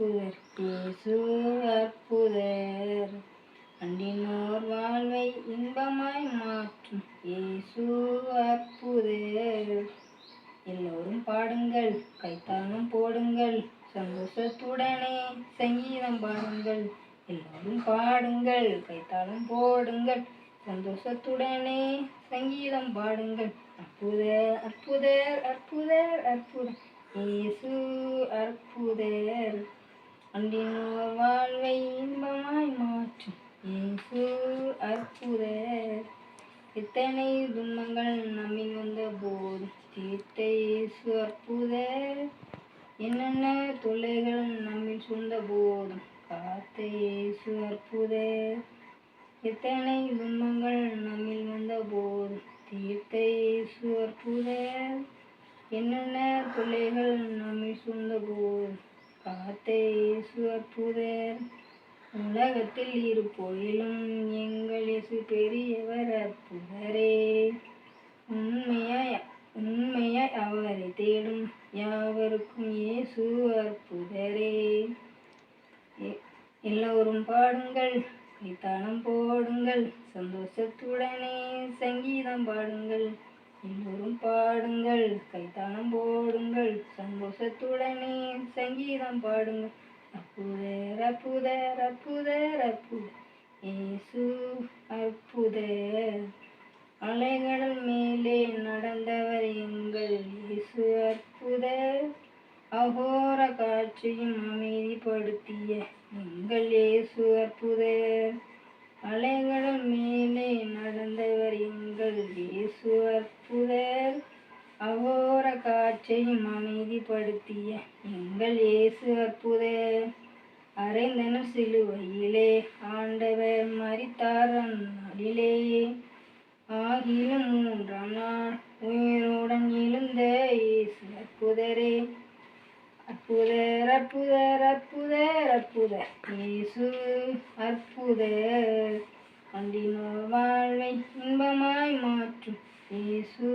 இயேசு அற்புதர் அண்டினோர் வாழ்வை இன்பமாய் மாற்றும் ஏசுவற்புதர் அற்புதர். எல்லோரும் பாடுங்கள் கைத்தாளம் போடுங்கள் சந்தோஷத்துடனே சங்கீதம் பாடுங்கள். எல்லோரும் பாடுங்கள் கைத்தாளம் போடுங்கள் சந்தோஷத்துடனே சங்கீதம் பாடுங்கள். அற்புதர் அற்புதர் அற்புதர் அற்புதர் இயேசு அற்புதர். அன்றினோர் வாழ்வை இன்பமாய் மாற்றும் இயேசு அற்புதர். எத்தனை துன்பங்கள் நம்மில் வந்த போது தீர்த்த இயேசு அற்புதர். என்னென்ன தொல்லைகள் நம்மில் சூழ்ந்த போதும் காத்த இயேசு அற்புதர். எத்தனை துன்பங்கள் நம்மில் வந்த போதும் தீர்த்த இயேசு அற்புதர். என்னென்ன தொல்லைகள் நம்மில் சூழ்ந்த போதும் இயேசு அற்புதர் உலகத்தில் இருப்போயிலும் எங்கள் இயேசு பெரியவர் அற்புதரே. உண்மையாய் உண்மையாய் அவரை தேடும் யாவருக்கும் இயேசு அற்புதரே. எ- எல்லோரும் பாடுங்கள் கைத்தாளம் போடுங்கள் சந்தோஷத்துடனே சங்கீதம் பாடுங்கள். எல்லோரும் பாடுங்கள் கைத்தாளம் போடுங்கள் சந்தோஷத்துடனே சங்கீதம் பாடுங்கள். அற்புதர் அற்புதர் அற்புதர் அற்புதர் இயேசு அற்புதர் அலைகடல் மேலே நடந்தவர் எங்கள் இயேசு அற்புதர் அகோர காட்சியும் அமைதிப்படுத்திய எங்கள் இயேசு அற்புதர் அலைகள் மேலே நடந்தவர் எங்கள் இயேசு அற்புதர் காட்சியும் அமைதிப்படுத்திய எங்கள் இயேசு அற்புத. அரைந்தனும் சிலுவையிலே ஆண்டவர் மறித்தார் அந்நாளிலே. ஆகிலும் மூன்றாம் நாள் உயிருடன் எழுந்த இயேசு அற்புதரே. அற்புதர் அற்புதர் அற்புதர் அற்புதர். இயேசு அற்புதர். அன்றினோர் வாழ்வை இன்பமாய் மாற்றும் இயேசு